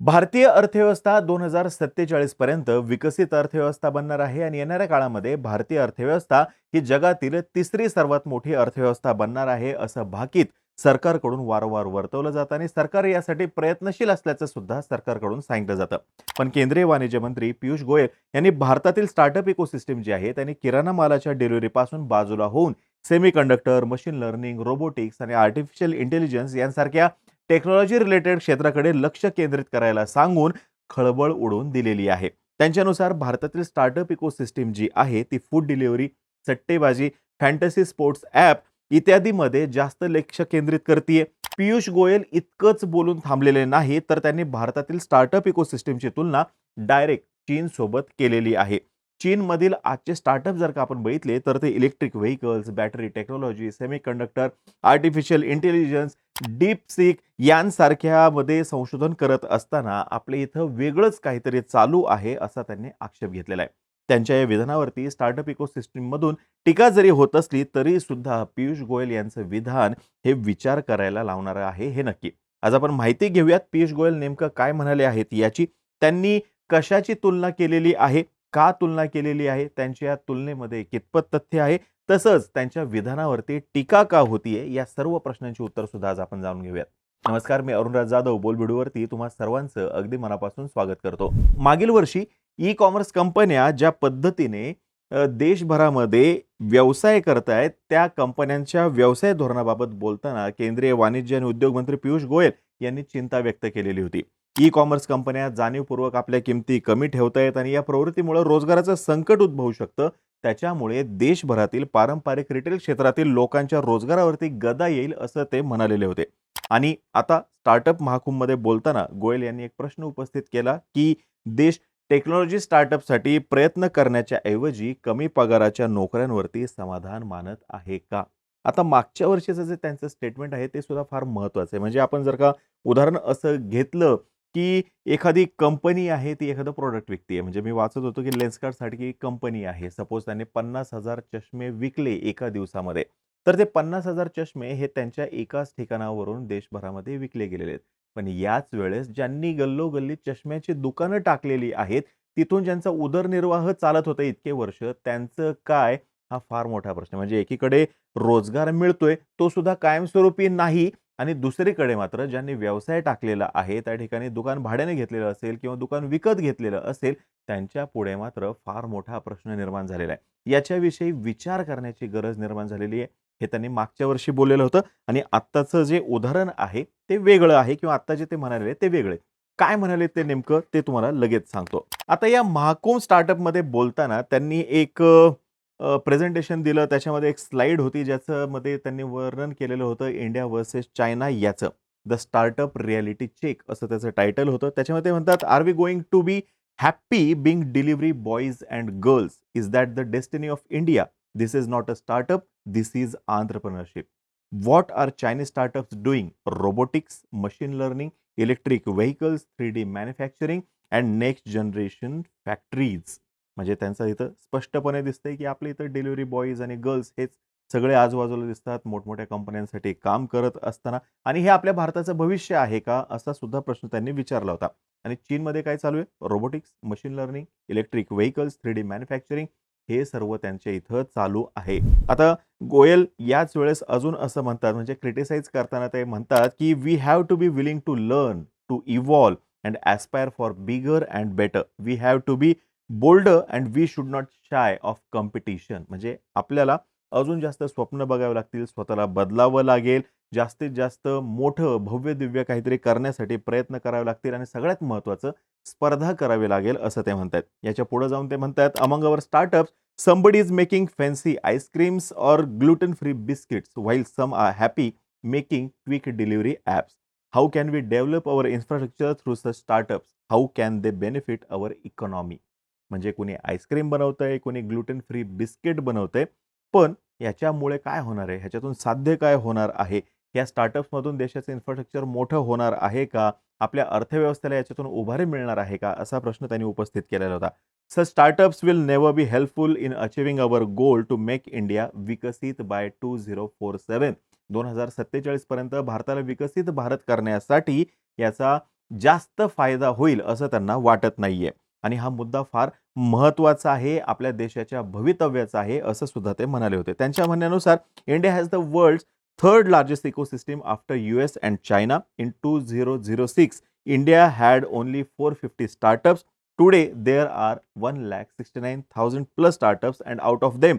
भारतीय अर्थव्यवस्था दोन हजार सत्तेचाळीस पर्यंत विकसित अर्थव्यवस्था बनणार आहे आणि येणाऱ्या काळामध्ये भारतीय अर्थव्यवस्था ही जगातील तिसरी सर्वात मोठी अर्थव्यवस्था बनणार आहे असं भाकीत सरकारकडून वारंवार वर्तवलं जातं आणि सरकार यासाठी प्रयत्नशील असल्याचं सुद्धा सरकारकडून सांगितलं जातं. पण केंद्रीय वाणिज्य मंत्री पियुष गोयल यांनी भारतातील स्टार्टअप इकोसिस्टीम जी आहे त्यांनी किराणा मालाच्या डिलिव्हरीपासून बाजूला होऊन semiconductor machine learning robotics आणि आर्टिफिशियल इंटेलिजन्स यांसारख्या टेक्नॉलॉजी रिलेटेड क्षेत्राकडे लक्ष केंद्रित करायला सांगून खळबळ उडवून दिलेली आहे. त्यांच्यानुसार भारतातील स्टार्टअप इकोसिस्टीम जी आहे ती फूड डिलिव्हरी सट्टेबाजी फॅन्टसी स्पोर्ट्स ॲप इत्यादीमध्ये जास्त लक्ष केंद्रित करते पियुष गोयल इतकंच बोलून थांबलेले नाही तर त्यांनी भारतातील स्टार्टअप इकोसिस्टीमची तुलना डायरेक्ट चीनसोबत केलेली आहे. चीनमधील आजचे स्टार्टअप जर का आपण बघितले तर ते electric vehicles battery technology semiconductor artificial intelligence DeepSeek यांसारख्यामध्ये संशोधन करत असताना आपल्या इथं वेगळंच काहीतरी चालू आहे असा त्यांनी आक्षेप घेतलेला आहे. त्यांच्या या विधानावरती स्टार्टअप इकोसिस्टीममधून टीका जरी होत असली तरी सुद्धा पियुष गोयल यांचं विधान हे विचार करायला लावणारं आहे हे नक्की. आज आपण माहिती घेऊयात पियुष गोयल नेमकं काय म्हणाले आहेत याची त्यांनी कशाची तुलना केलेली आहे का तुलना केलेली आहे? त्यांच्या या तुलनेमध्ये कितपत तथ्य आहे? तसंच त्यांच्या विधानावरती टीका का होतीये? या सर्व प्रश्नांची उत्तर सुद्धा आज आपण जाणून घेऊयात. नमस्कार मी अरुणराज जाधव बोलबिडूवरती तुम्हा सर्वांचं अगदी मनापासून स्वागत करतो. मागील वर्षी ई कॉमर्स कंपन्या ज्या पद्धतीने देशभरामध्ये व्यवसाय करतायत त्या कंपन्यांच्या व्यवसाय धोरणाबाबत बोलताना केंद्रीय वाणिज्य आणि उद्योग मंत्री पियुष गोयल यांनी चिंता व्यक्त केलेली होती. ई कॉमर्स कंपन्या जाणीवपूर्वक आपल्या किमती कमी ठेवतायत आणि या प्रवृत्तीमुळे रोजगाराचं संकट उद्भवू शकतं. त्याच्यामुळे देशभरातील पारंपरिक रिटेल क्षेत्रातील लोकांच्या रोजगारावरती गदा येईल असं ते म्हणालेले होते. आणि आता स्टार्टअप महाकुंभमध्ये बोलताना गोयल यांनी एक प्रश्न उपस्थित केला की देश टेक्नॉलॉजी स्टार्टअपसाठी प्रयत्न करण्याच्या ऐवजी कमी पगाराच्या नोकऱ्यांवरती समाधान मानत आहे का? आता मागच्या वर्षीचं जे त्यांचं स्टेटमेंट आहे ते सुद्धा फार महत्त्वाचं आहे. म्हणजे आपण जर का उदाहरण असं घेतलं की एखादी कंपनी आहे ती एखादं प्रोडक्ट विकते आहे. म्हणजे मी वाचत होतो की लेन्सकार्टसाठी एक कंपनी आहे. सपोज त्यांनी पन्नास हजार चष्मे विकले एका दिवसामध्ये. तर ते पन्नास हजार चष्मे हे त्यांच्या एकाच ठिकाणावरून देशभरामध्ये विकले गेलेले आहेत. पण याच वेळेस ज्यांनी गल्लोगल्ली चष्म्याची दुकानं टाकलेली आहेत तिथून ज्यांचा उदरनिर्वाह चालत होता इतके वर्ष त्यांचं काय? हा फार मोठा प्रश्न. म्हणजे एकीकडे रोजगार मिळतोय तो सुद्धा कायमस्वरूपी नाही. आणि दुसरीकडे मात्र ज्यांनी व्यवसाय टाकलेला आहे त्या ठिकाणी दुकान भाड्याने घेतलेलं असेल किंवा दुकान विकत घेतलेलं असेल त्यांच्या पुढे मात्र फार मोठा प्रश्न निर्माण झालेला आहे. याच्याविषयी विचार करण्याची गरज निर्माण झालेली आहे हे त्यांनी मागच्या वर्षी बोललेलं होतं आणि आत्ताचं जे उदाहरण आहे ते वेगळं आहे किंवा आत्ता जे ते म्हणाले ते वेगळे काय म्हणाले ते नेमकं ते तुम्हाला लगेच सांगतो. आता या महाकुंभ स्टार्टअपमध्ये बोलताना त्यांनी एक प्रेझेंटेशन दिलं. त्याच्यामध्ये एक स्लाईड होती ज्याच्यामध्ये त्यांनी वर्णन केलेलं होतं इंडिया वर्सेस चायना याचं. द स्टार्टअप रियालिटी चेक असं त्याचं टायटल होतं. त्याच्यामध्ये म्हणतात are we going to be happy being delivery boys and girls is that the destiny of India this is not a startup this is entrepreneurship what are Chinese startups doing? Robotics, machine learning, electric vehicles, 3D manufacturing and next generation factories. म्हणजे त्यांचं इथं स्पष्टपणे दिसतंय की आपल्या इथं delivery boys आणि girls हेच सगळे आजूबाजूला दिसतात मोठमोठ्या कंपन्यांसाठी काम करत असताना. आणि हे आपल्या भारताचं भविष्य आहे का असा सुद्धा प्रश्न त्यांनी विचारला होता. आणि चीनमध्ये काय चालू आहे? Robotics machine learning electric vehicles three D manufacturing हे सर्व त्यांच्या इथं चालू आहे. आता गोयल याच वेळेस अजून असं म्हणतात म्हणजे क्रिटिसाइज करताना ते म्हणतात की we have to be willing to learn to evolve and aspire for bigger and better we have to be bold and we should not shy of competition म्हणजे आपल्याला अजून जास्त स्वप्न बघावे लागतील स्वतःला बदलावं लागेल जास्तीत जास्त मोठं भव्य दिव्य काहीतरी करण्यासाठी प्रयत्न करावे लागतील आणि सगळ्यात महत्वाचं स्पर्धा करावी लागेल असं ते म्हणतात याच्यापुढे जाऊन ते म्हणतात among our startup somebody is making fancy ice creams or gluten free biscuits while some are happy making quick delivery apps how can we develop our infrastructure through स startups how can they benefit our economy म्हणजे कोणी ice cream बनवतंय कोणी gluten free biscuit बनवतंय. पण याच्यामुळे काय होणार आहे? ह्याच्यातून साध्य काय होणार आहे? या स्टार्टअप्समधून देशाचं इन्फ्रास्ट्रक्चर मोठं होणार आहे का? आपल्या अर्थव्यवस्थेला याच्यातून उभारी मिळणार आहे का? असा प्रश्न त्यांनी उपस्थित केलेला होता. Sir startups will never be helpful in achieving our goal to make India विकसित by two zero four seven दोन हजार सत्तेचाळीसपर्यंत भारताला विकसित भारत करण्यासाठी याचा जास्त फायदा होईल असं त्यांना वाटत नाहीये. आणि हा मुद्दा फार महत्त्वाचा आहे आपल्या देशाच्या भवितव्याचा आहे असं सुद्धा ते म्हणाले होते. त्यांच्या म्हणण्यानुसार India has the world third largest ecosystem after U S and China in two zero zero six India had only four fifty startups today there are one lakh sixty nine thousand plus startups and out of them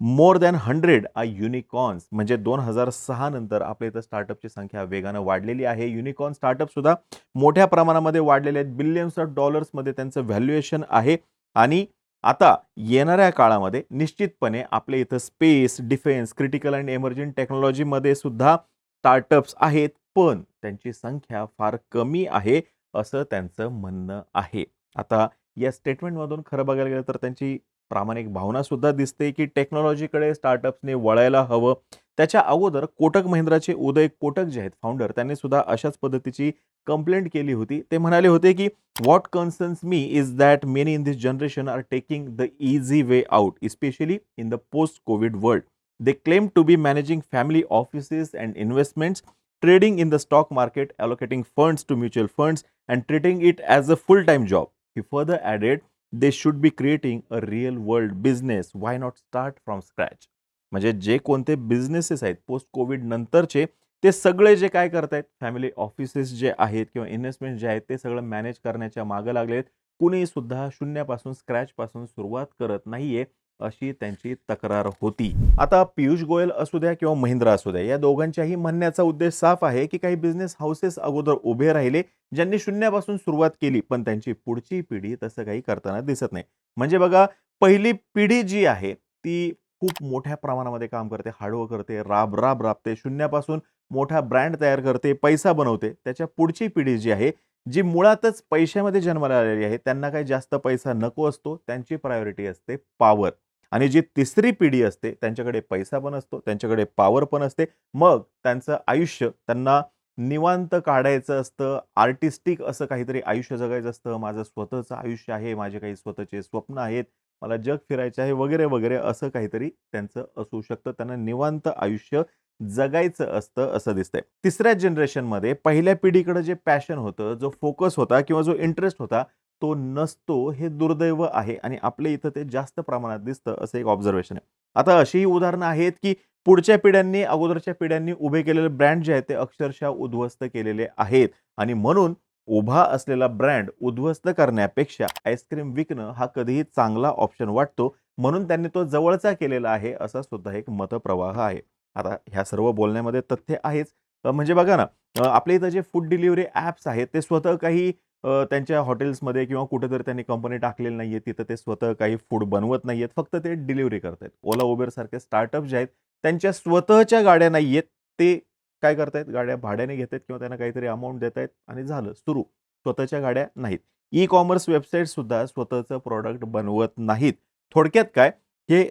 more than hundred I unicorns म्हणजे दोन हजार सहा नंतर आपल्या इथं स्टार्टअपची संख्या वेगानं वाढलेली आहे. युनिकॉर्न स्टार्टअप सुद्धा मोठ्या प्रमाणामध्ये वाढलेले आहेत. बिलियन्स ऑफ डॉलर्समध्ये त्यांचं व्हॅल्युएशन आहे. आणि आता येणाऱ्या काळामध्ये निश्चितपणे आपल्या इथं space defence critical and emerging टेक्नॉलॉजीमध्ये सुद्धा स्टार्टअप्स आहेत. पण त्यांची संख्या फार कमी आहे असं त्यांचं म्हणणं आहे. आता या स्टेटमेंटमधून खरं बघायला गेलं तर त्यांची प्रामाणिक भावनासुद्धा दिसते की टेक्नॉलॉजीकडे स्टार्टअप्सने वळायला हवं. त्याच्या अगोदर कोटक महिंद्राचे उदय कोटक जे आहेत फाउंडर त्यांनी सुद्धा अशाच पद्धतीची कंप्लेंट केली होती. ते म्हणाले होते की what concerns me is that many in this generation are taking the easy way out especially in the post COVID world they claim to be managing family offices and investments trading in the stock market allocating funds to mutual funds and treating it as a full time job he further added they should be creating a real world business why not start from scratch म्हणजे जे कोणते businesses आहेत post Covid नंतरचे ते सगळे जे काय करतायत फॅमिली ऑफिसेस जे आहेत किंवा इन्व्हेस्टमेंट जे आहेत ते सगळं मॅनेज करण्याच्या मागं लागलेत. आहेत सुद्धा शून्यापासून स्क्रॅचपासून सुरुवात करत नाहीये. अशी त्यांची तक्रार होती. आता पियुष गोयल असू द्या किंवा महिंद्रा असू द्या या दोघांच्याही म्हणण्याचा उद्देश साफ आहे की काही बिझनेस हाऊसेस अगोदर उभे राहिले ज्यांनी शून्यापासून सुरुवात केली पण त्यांची पुढची पिढी तसं काही करताना दिसत नाही. म्हणजे बघा पहिली पिढी जी आहे ती खूप मोठ्या प्रमाणामध्ये काम करते हार्डवर्क करते राब राब राबते शून्यापासून मोठा ब्रँड तयार करते पैसा बनवते. त्याच्या पुढची पिढी जी आहे जी मुळातच पैशामध्ये जन्माला आलेली आहे त्यांना काही जास्त पैसा नको असतो त्यांची प्रायोरिटी असते पॉवर आणि जी तिसरी पिढी असते त्यांच्याकडे पैसा पण असतो त्यांच्याकडे पॉवर पण असते. मग त्यांचं आयुष्य त्यांना निवांत काढायचं असतं आर्टिस्टिक असं काहीतरी आयुष्य जगायचं असतं. माझं स्वतःचं आयुष्य आहे माझे काही स्वतःचे स्वप्न आहेत मला जग फिरायचे आहे वगैरे वगैरे असं काहीतरी त्यांचं असू शकतं. त्यांना निवांत आयुष्य जगायचं असतं असं दिसतंय. तिसऱ्या जनरेशनमध्ये पहिल्या पिढीकडे जे पॅशन होतं जो फोकस होता किंवा जो इंटरेस्ट होता तो नसतो हे दुर्दैव आहे आणि आपल्या इथं ते जास्त प्रमाणात दिसतं असं एक ऑब्झर्वेशन आहे. आता अशीही उदाहरणं आहेत की पुढच्या पिढ्यांनी अगोदरच्या पिढ्यांनी उभे केलेले ब्रँड जे आहेत ते अक्षरशः उद्ध्वस्त केलेले आहेत. आणि म्हणून उभा असलेला ब्रँड उद्ध्वस्त करण्यापेक्षा आईस्क्रीम विकणं हा कधीही चांगला ऑप्शन वाटतो. म्हणून त्यांनी तो जवळचा केलेला आहे असा सुद्धा एक मतप्रवाह आहे. आता ह्या सर्व बोलण्यामध्ये तथ्य आहेच. म्हणजे बघा ना आपल्या इथं जे फूड डिलिव्हरी ॲप्स आहेत ते स्वतः काही त्यांच्या हॉटेल्समध्ये किंवा कुठेतरी त्यांनी कंपनी टाकलेली नाही आहे तिथं ते स्वतः काही फूड बनवत नाही आहेत फक्त ते डिलिव्हरी करत आहेत ओला उबेर सारखे स्टार्टअप जे आहेत त्यांच्या स्वतःच्या गाड्या नाही आहेत ते काय करतायत? गाड्या भाड्याने घेत आहेत किंवा त्यांना काहीतरी अमाऊंट देत आहेत आणि झालं सुरू. स्वतःच्या गाड्या नाहीत. ई कॉमर्स वेबसाईटसुद्धा स्वतःचं प्रॉडक्ट बनवत नाहीत. थोडक्यात काय? हे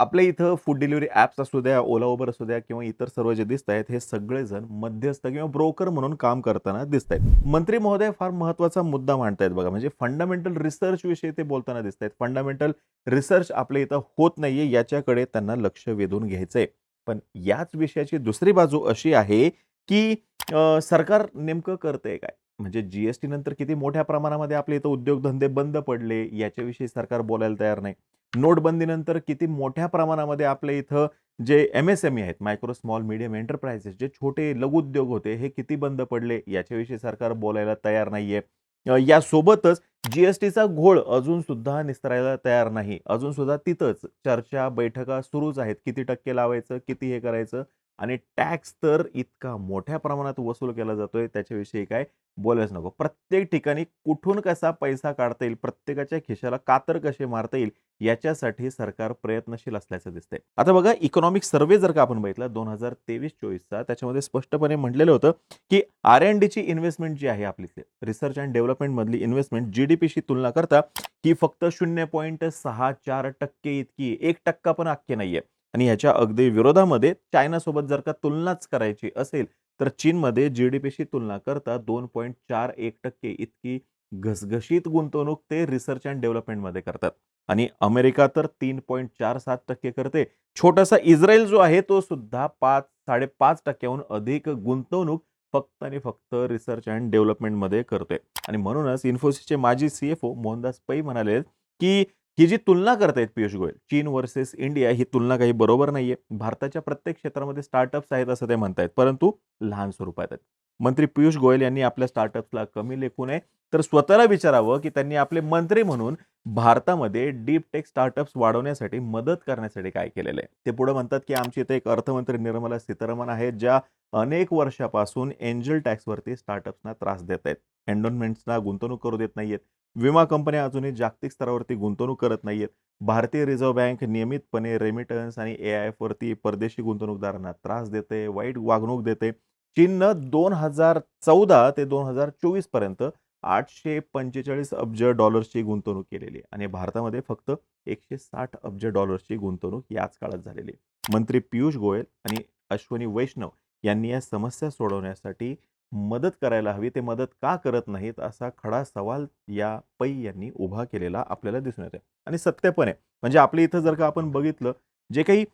आपल्या इथं फूड डिलिव्हरी ॲप्स असू द्या ओला उबर असू द्या किंवा इतर सर्व जे दिसत आहेत हे सगळेजण मध्यस्थ किंवा ब्रोकर म्हणून काम करताना दिसत आहेत. मंत्री महोदय फार महत्त्वाचा मुद्दा मांडतायत बघा. म्हणजे फंडामेंटल रिसर्च विषयी ते बोलताना दिसत आहेत. फंडामेंटल रिसर्च आपल्या इथं होत नाहीये याच्याकडे त्यांना लक्ष वेधून घ्यायचंय. पण याच विषयाची दुसरी बाजू अशी आहे की सरकार नेमकं करतंय काय? म्हणजे जीएसटी नंतर किती मोठ्या प्रमाणामध्ये आपले इथं उद्योगधंदे बंद पडले याच्याविषयी सरकार बोलायला तयार नाही. नोटबंदीनंतर किती मोठ्या प्रमाणामध्ये आपल्या इथं जे एम एस एम ई आहेत मायक्रो स्मॉल मीडियम एंटरप्राइजेस जे छोटे लघुउद्योग होते हे किती बंद पडले याच्याविषयी सरकार बोलायला तयार नाहीये. यासोबतच जीएसटीचा घोळ अजून सुद्धा निस्तरायला तयार नाही. अजून सुद्धा तिथंच चर्चा बैठका सुरूच आहेत. किती टक्के लावायचं किती हे करायचं आणि टॅक्स तर इतका मोठ्या प्रमाणात वसूल केला जातोय त्याच्याविषयी काय बोलायच नको. प्रत्येक ठिकाणी कुठून कसा पैसा काढता येईल प्रत्येकाच्या खिशाला कातर कसे मारता येईल याच्यासाठी सरकार प्रयत्नशील असल्याचं दिसतंय. आता बघा इकॉनॉमिक सर्व्हे जर का आपण बघितला दोन हजार तेवीस चोवीसचा त्याच्यामध्ये स्पष्टपणे म्हटलेलं होतं की आर एन डीची इन्व्हेस्टमेंट जी आहे आपली रिसर्च अँड डेव्हलपमेंटमधली इन्व्हेस्टमेंट जी डी पीशी तुलना करता ही फक्त शून्य पॉईंट सहा चार टक्के इतकी एक टक्का पण अख्खे नाहीये. आणि ह्याच्या अगदी विरोधामध्ये चायनासोबत जर का तुलनाच करायची असेल तर चीनमध्ये जीडीपीशी तुलना करता दोन पॉईंट चार एक टक्के इतकी घसघशीत गुंतवणूक ते रिसर्च अँड डेव्हलपमेंटमध्ये करतात. आणि अमेरिका तर तीन पॉईंट चार सात टक्के करते. छोटासा इस्रायल जो आहे तो सुद्धा पाच साडेपाच टक्क्याहून अधिक गुंतवणूक फक्त आणि फक्त रिसर्च अँड डेव्हलपमेंटमध्ये करतोय. आणि म्हणूनच इन्फोसिसचे माजी सीएफओ मोहनदास पै म्हणाले की ही जी तुलना करतायत पियुष गोयल चीन वर्सेस इंडिया ही तुलना काही बरोबर नाहीये. भारताच्या प्रत्येक क्षेत्रामध्ये स्टार्टअप्स आहेत असं ते म्हणतायत परंतु लहान स्वरूपात आहेत. मंत्री पियुष गोयल यांनी आपल्या स्टार्टअप्सला कमी लेखू नये तर स्वतःला विचारावं की त्यांनी आपले मंत्री म्हणून भारतामध्ये डीप टेक स्टार्टअप्स वाढवण्यासाठी मदत करण्यासाठी काय केलेलं आहे? ते पुढे म्हणतात की आमची इथे एक अर्थमंत्री निर्मला सीतारामन आहेत ज्या अनेक वर्षापासून एंजल टॅक्सवरती स्टार्टअप्सना त्रास देत आहेत एन्डोनमेंट्सना गुंतवणूक करू देत नाहीयेत. विमा कंपन्या अजूनही जागतिक स्तरावरती गुंतवणूक करत नाहीयेत. भारतीय रिझर्व्ह बँक नियमितपणे रेमिटन्स आणि ए आय एफवरती परदेशी गुंतवणूकदारांना त्रास देते वाईट वागणूक देते. चीननं दोन हजार चौदा ते दोन हजार चोवीसपर्यंत आठशे पंचेचाळीस अब्ज डॉलर्सची गुंतवणूक केलेली आणि भारतामध्ये फक्त एकशे साठ अब्ज डॉलर्सची गुंतवणूक याच काळात झालेली आहे. मंत्री पियुष गोयल आणि अश्वनी वैष्णव यांनी या समस्या सोडवण्यासाठी मदत करायला हवी ते मदत का करत नाहीत असा खडा सवाल या पै यांनी उभा केलेला आपल्याला दिसून येते आणि सत्य पण आहे. म्हणजे आपल्या इथं जर का आपण बघितलं जे काही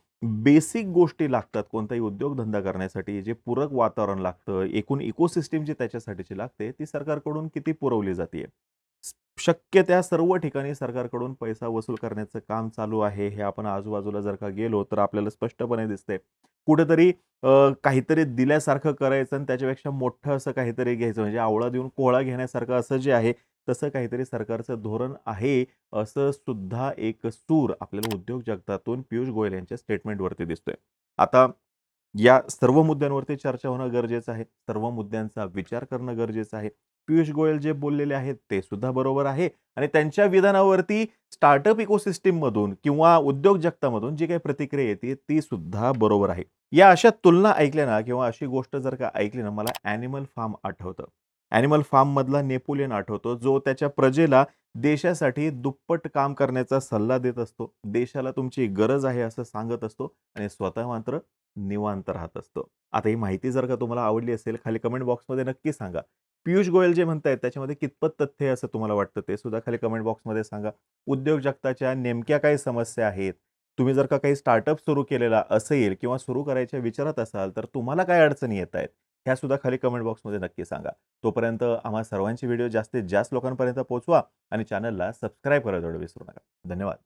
बेसिक गोष्टी लागतात कोणताही उद्योगधंदा करण्यासाठी जे पूरक वातावरण लागतं एकूण इकोसिस्टीम जी त्याच्यासाठीची लागते ती सरकारकडून किती पुरवली जाते शक्य त्या सर्व ठिकाणी सरकारकडून पैसा वसूल करण्याचं काम चालू आहे हे आपण आजूबाजूला जर का गेलो तर आपल्याला स्पष्टपणे दिसते कुठेतरी काहीतरी दिल्यासारखं करायचं आणि त्याच्यापेक्षा मोठं असं काहीतरी घ्यायचं. म्हणजे आवळा देऊन कोहळा घेण्यासारखं असं जे आहे तसं काहीतरी सरकारचं धोरण आहे असं सुद्धा एक सूर आपल्याला उद्योग जगतातून पियुष गोयल यांच्या स्टेटमेंटवरती दिसतोय. आता या सर्व मुद्द्यांवरती चर्चा होणं गरजेचं आहे. सर्व मुद्द्यांचा विचार करणं गरजेचं आहे. पियुष गोयल जे बोललेले आहेत ते सुद्धा बरोबर आहे. आणि त्यांच्या विधानावरती स्टार्टअप इकोसिस्टीममधून किंवा उद्योग जगतामधून जी काही प्रतिक्रिया येते ती सुद्धा बरोबर आहे. या अशा तुलना ऐकल्या ना किंवा अशी गोष्ट जर का ऐकली ना मला ॲनिमल फार्म आठवतं. ॲनिमल फार्म मधला नेपोलियन आठवतो जो त्याच्या प्रजेला देशासाठी दुप्पट काम करण्याचा सल्ला देत असतो. देशाला तुमची गरज आहे असं सांगत असतो आणि स्वतः मात्र निवांत राहत असतो. आता ही माहिती जर का तुम्हाला आवडली असेल खाली कमेंट बॉक्समध्ये नक्की सांगा. पियुष गोयल जे म्हणतायत त्याच्यामध्ये कितपत तथ्य असं तुम्हाला वाटतं ते सुद्धा खाली कमेंट बॉक्समध्ये सांगा. उद्योग जगताच्या नेमक्या काय समस्या आहेत? तुम्ही जर का काही स्टार्टअप सुरू केलेला असेल किंवा सुरू करायच्या विचारात असाल तर तुम्हाला काय अडचणी येत आहेत? ह्या सुद्धा खाली कमेंट बॉक्समध्ये नक्की सांगा. तोपर्यंत आम्हा सर्वांचे व्हिडिओ जास्तीत जास्त लोकांपर्यंत पोहोचवा आणि चॅनलला सबस्क्राईब करायला विसरू नका. धन्यवाद.